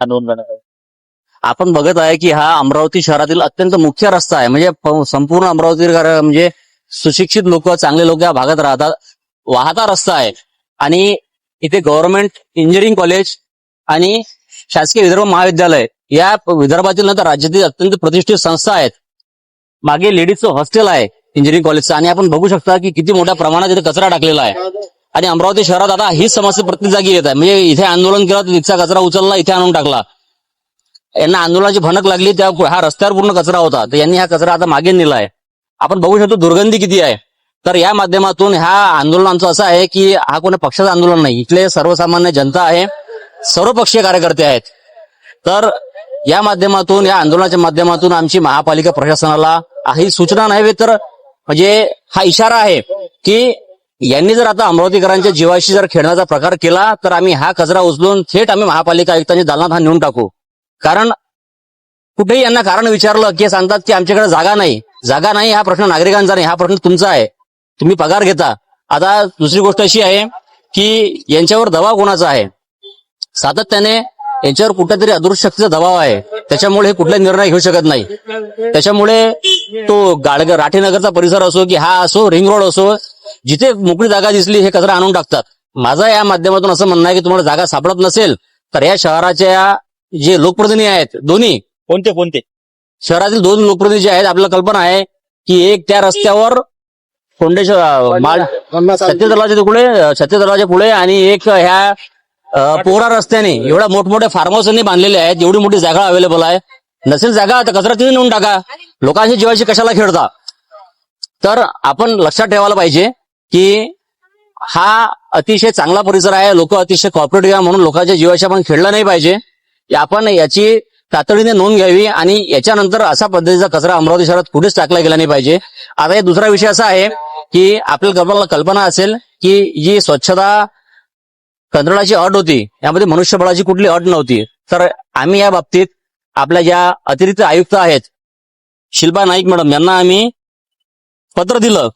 नोंद आपण बघत आहे की हा अमरावती शहरातील अत्यंत मुख्य रस्ता आहे. म्हणजे संपूर्ण अमरावती म्हणजे सुशिक्षित लोक चांगले लोक या भागात राहतात. वाहता रस्ता आहे. आणि इथे गव्हर्नमेंट इंजिनिअरिंग कॉलेज आणि शासकीय विदर्भ महाविद्यालय या विदर्भातील नंतर राज्यातील अत्यंत प्रतिष्ठित संस्था आहेत. मागे लेडीजचं हॉस्टेल आहे इंजिनिअरिंग कॉलेजचं आणि आपण बघू शकता की किती मोठ्या प्रमाणात इथे कचरा टाकलेला आहे. आणि अमरावती शहरात आता ही समस्या प्रत्येक जागी येत आहे. म्हणजे इथे आंदोलन केलं तर तिथचा कचरा उचलला इथे आणून टाकला. यांना आंदोलनाची भनक लागली त्या हा रस्त्यावर पूर्ण कचरा होता. तर यांनी हा कचरा आता मागे नेलाय आपण बघू शकतो दुर्गंधी किती आहे. तर या माध्यमातून ह्या आंदोलनाचं असं आहे की हा कोणी पक्षाचं आंदोलन नाही. इथले सर्वसामान्य जनता आहे सर्वपक्षीय कार्यकर्ते आहेत. तर या माध्यमातून या आंदोलनाच्या माध्यमातून आमची महापालिका प्रशासनाला ही सूचना नव्हे तर म्हणजे हा इशारा आहे की यांनी जर आता अमरावतीकरांच्या जीवाशी जर खेळण्याचा प्रकार केला तर आम्ही हा कचरा उचलून थेट आम्ही महापालिका आयुक्तांच्या दालनात हा नेऊन टाकू. कारण कुठेही यांना कारण विचारलं की सांगतात की आमच्याकडे जागा नाही. जागा नाही हा प्रश्न नागरिकांचा नाही हा प्रश्न तुमचा आहे. तुम्ही पगार घेता. आता दुसरी गोष्ट अशी आहे की यांच्यावर दबाव कोणाचा आहे? सातत्याने यांच्यावर कुठेतरी अदृश्य शक्तीचा दबाव आहे. त्याच्यामुळे हे कुठला निर्णय घेऊ शकत नाही. त्याच्यामुळे तो गाडग राठीनगरचा परिसर असो की हा असो रिंग रोड असो जिथे मोकळी जागा दिसली हे कचरा आणून टाकतात. माझं या माध्यमातून असं म्हणणं आहे की तुम्हाला जागा सापडत नसेल तर या शहराच्या जे लोकप्रतिनिधी आहेत दोन्ही कोणते कोणते? शहरातील दोन लोकप्रतिनिधी जे आहेत आपल्याला कल्पना आहे की एक त्या रस्त्यावर फोंडेश्वर माळ सत्यदलाच्या पुढे सत्यदलाच्या पुढे आणि एक ह्या पोरा रस्त्याने एवढ्या मोठमोठ्या फार्म हाऊसांनी बांधलेले आहेत एवढी मोठी जागा अवेलेबल आहे. नसेल जागा तर कचरा तिथे नेऊन टाका. लोकांच्या जीवाची कशाला खेळता? तर आपण लक्षात ठेवायला पाहिजे की हा अतिशय चांगला परिसर आहे. लोक अतिशय कॉपरेटिव्ह आहे म्हणून लोकांच्या जीवाशी आपण खेळलं नाही पाहिजे. आपण याची तातडीने नोंद घ्यावी आणि याच्यानंतर असा पद्धतीचा कचरा अमरावती शहरात कुठेच टाकला गेला नाही पाहिजे. आता हे दुसरा विषय असा आहे की आपल्याला कल्पना कल्पना असेल की जी स्वच्छता कंत्राटाची अट होती यामध्ये मनुष्यबळाची कुठली अट नव्हती. तर आम्ही या बाबतीत आपल्या ज्या अतिरिक्त आयुक्त आहेत शिल्पा नाईक मॅडम यांना आम्ही पत्र दिलं.